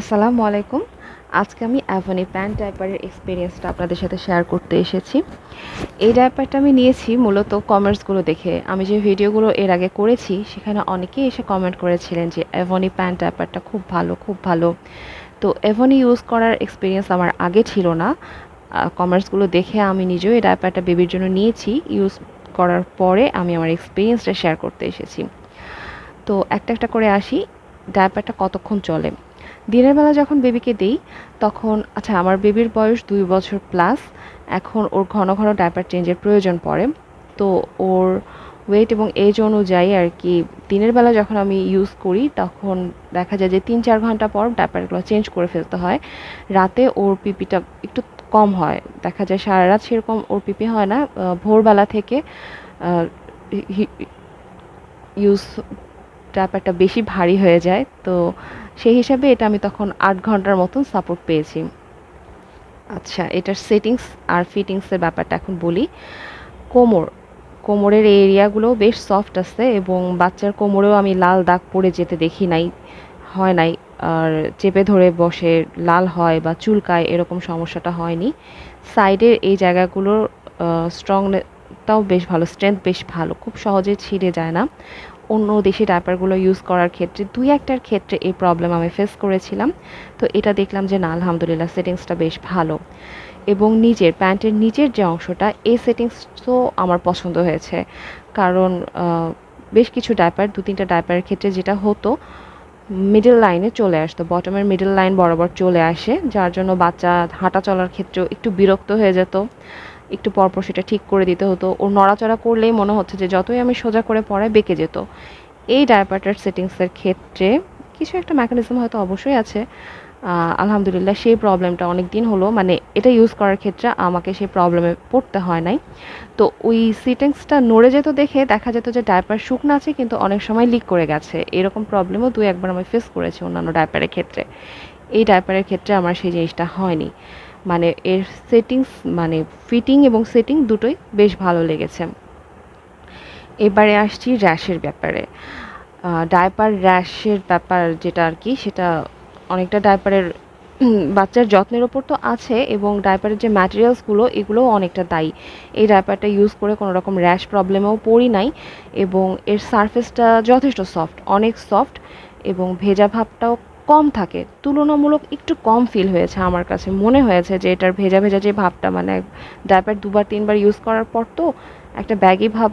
আসসালামু আলাইকুম। আজকে আমি অ্যাভনি প্যান্ট ডাইপারের এক্সপিরিয়েন্সটা আপনাদের সাথে শেয়ার করতে এসেছি। এই ডাইপারটা আমি নিয়েছি মূলত কমেন্টসগুলো দেখে। আমি যে ভিডিওগুলো এর আগে করেছি, সেখানে অনেকেই এসে কমেন্ট করেছিলেন যে অ্যাভনি প্যান্ট ডাইপারটা খুব ভালো খুব ভালো। তো অ্যাভনি ইউজ করার এক্সপিরিয়েন্স আমার আগে ছিল না। কমেন্টসগুলো দেখে আমি নিজেও এই ডাইপারটা বেবির জন্য নিয়েছি। ইউজ করার পরে আমি আমার এক্সপিরিয়েন্সটা শেয়ার করতে এসেছি। তো একটা একটা করে আসি, ডাইপারটা কতক্ষণ চলে? দিনের বেলা যখন বেবিকে দিই, তখন আচ্ছা আমার বেবির বয়স দুই বছর প্লাস এখন ওর ঘন ঘন ডাইপার চেঞ্জের প্রয়োজন পড়ে। তো ওর ওয়েট এবং এজ অনুযায়ী আর কি, দিনের বেলা যখন আমি ইউজ করি, তখন দেখা যায় যে তিন চার ঘণ্টা পর ডাইপারগুলো চেঞ্জ করে ফেলতে হয়। রাতে ওর পিপিটা একটু কম হয়। দেখা যায় সারা রাত সেরকম ওর পিপি হয় না। ভোরবেলা থেকে ইউজ ডাইপারটা বেশি ভারী হয়ে যায়। তো সেই হিসাবে এটা আমি তখন আট ঘণ্টার মতন সাপোর্ট পেয়েছি। আচ্ছা এটার সেটিংস আর ফিটিংসের ব্যাপারটা এখন বলি। কোমর, কোমরের এই এরিয়াগুলো বেশ সফট আছে এবং বাচ্চার কোমরেও আমি লাল দাগ পড়ে যেতে দেখি নাই, হয় নাই। আর চেপে ধরে বসে লাল হয় বা চুলকায় এরকম সমস্যাটা হয়নি। সাইডের এই জায়গাগুলোর স্ট্রংটাও বেশ ভালো স্ট্রেংথ বেশ ভালো, খুব সহজে ছিঁড়ে যায় না। অন্য দেশি ডাইপারগুলো ইউজ করার ক্ষেত্রে, দুই একটার ক্ষেত্রে এই প্রবলেম আমি ফেস করেছিলাম। তো এটা দেখলাম যে না, আলহামদুলিল্লাহ সেটিংসটা বেশ ভালো। এবং নিজের প্যান্টের নিচের যে অংশটা, এই সেটিংস তো আমার পছন্দ হয়েছে। কারণ বেশ কিছু ডাইপার দু তিনটা ডাইপারের ক্ষেত্রে যেটা হতো মিডল লাইনে চলে আসতো বটমের মিডল লাইন বরাবর চলে আসে, যার জন্য বাচ্চা হাঁটা চলার ক্ষেত্রেও একটু বিরক্ত হয়ে যেত। একটু পরপর সেটা ঠিক করে দিতে হতো। ওর নড়াচড়া করলেই মনে হচ্ছে যে যতই আমি সোজা করে পড়াই বেঁকে যেত। এই ডায়াপারটার সেটিংসের ক্ষেত্রে কিছু একটা মেকানিজম হয়তো অবশ্যই আছে। আলহামদুলিল্লাহ সেই প্রবলেমটা অনেক দিন হলো। মানে এটা ইউজ করার ক্ষেত্রে আমাকে সেই প্রবলেমে পড়তে হয় নাই। তো ওই সিটিংসটা নড়ে যেত দেখে দেখা যেত যে ডায়পার শুকনো আছে, কিন্তু অনেক সময় লিক করে গেছে। এরকম প্রবলেমও দু একবার আমি ফেস করেছি অন্যান্য ডায়পারের ক্ষেত্রে। এই ডায়পারের ক্ষেত্রে আমার সেই জিনিসটা হয়নি। মানে এর সেটিংস মানে ফিটিং এবং সেটিং দুটোই বেশ ভালো লেগেছে। এবারে আসছি র্যাশের ব্যাপারে। ডায়পার র্যাশের ব্যাপার যেটা আর কি, সেটা অনেকটা ডায়পারের বাচ্চার যত্নের ওপর তো আছে এবং ডায়পারের যে ম্যাটেরিয়ালসগুলো এগুলোও অনেকটা দায়ী। এই ডায়পারটা ইউজ করে কোনো রকম র্যাশ প্রবলেমেও পড়ি নাই এবং এর সারফেসটা যথেষ্ট সফট অনেক সফট এবং ভেজা ভাবটাও কম থাকে, তুলনামূলক একটু কম ফিল হয়েছে আমার কাছে। মনে হয়েছে যে এটার ভেজা ভেজা যে ভাবটা মানে ডাইপার দুবার, তিনবার ইউজ করার পর তো একটা ব্যাগি ভাব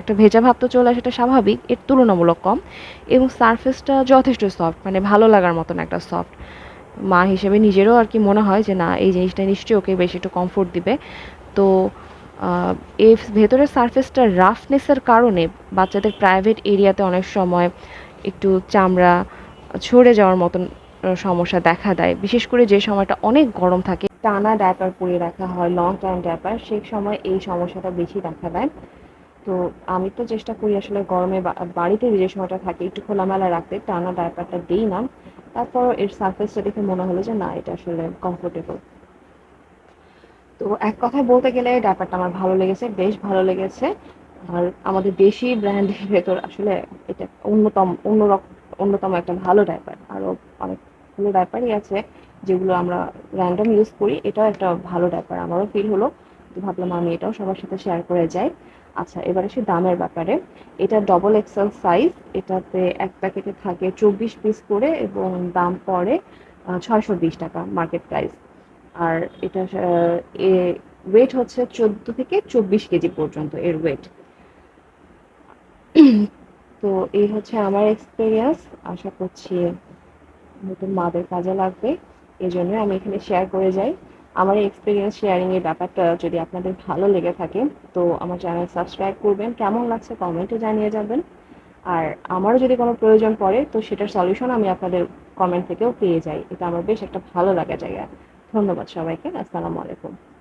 একটা ভেজা ভাব তো চলে আসে, এটা স্বাভাবিক, এর তুলনামূলক কম। এবং সারফেসটা যথেষ্ট সফট মানে ভালো লাগার মতন একটা সফট মা হিসেবে নিজেরও আর কি মনে হয় যে না, এই জিনিসটা নিশ্চয়ই ওকে বেশি একটু কমফোর্ট দিবে। তো এই ভেতরের সারফেসটার রাফনেসের কারণে বাচ্চাদের প্রাইভেট এরিয়াতে অনেক সময় একটু চামড়া ঝরে যাওয়ার মতন সমস্যা দেখা দেয়। বিশেষ করে যে সময়টা অনেক গরম থাকে, টানা ডায়পার পরিয়ে রাখা হয় লং টাইম ডায়পার, সেই সময় এই সমস্যাটা বেশি দেখা দেয়। তো আমি তো চেষ্টা করি আসলে গরমে বাড়িতে যে সময়টা থাকে, একটু খোলামেলা রাখতে, টানা ডায়পারটা দিই না। তারপর এর সার্ফেসটা দেখে মনে হলো যে না, এটা আসলে কমফোর্টেবল তো এক কথায় বলতে গেলে, ডায়পারটা আমার ভালো লেগেছে, বেশ ভালো লেগেছে। আর আমাদের দেশি ব্র্যান্ডের ভেতর আসলে এটা অন্যতম, অন্যরকম অন্যতম একটা ভালো ডাইপার আরও অনেকগুলো ডাইপারই আছে যেগুলো আমরা র্যান্ডম ইউজ করি। এটাও একটা ভালো ডাইপার আমারও ফিল হলো। তো ভাবলাম আমি এটাও সবার সাথে শেয়ার করে যাই। আচ্ছা এবার এসে দামের ব্যাপারে। এটা ডবল এক্সেল সাইজ এটাতে এক প্যাকেটে থাকে চব্বিশ পিস করে এবং দাম পড়ে ছয়শো বিশ টাকা মার্কেট প্রাইস আর এটা এ ওয়েট হচ্ছে চোদ্দ থেকে চব্বিশ কেজি পর্যন্ত এর ওয়েট তো এই হচ্ছে আমার এক্সপিরিয়েন্স আশা করছি নতুন মাদের কাজে লাগবে। এই জন্য আমি এখানে শেয়ার করে যাই। আমার এক্সপিরিয়েন্স শেয়ারিংয়ের ব্যাপারটা যদি আপনাদের ভালো লেগে থাকে, তো আমার চ্যানেল সাবস্ক্রাইব করবেন। কেমন লাগছে কমেন্টে জানিয়ে যাবেন। আর আমারও যদি কোনো প্রয়োজন পড়ে, তো সেটার সলিউশন আমি আপনাদের কমেন্ট থেকেও পেয়ে যাই। এটা আমার বেশ একটা ভালো লাগা জায়গা। ধন্যবাদ সবাইকে। আসসালামু আলাইকুম।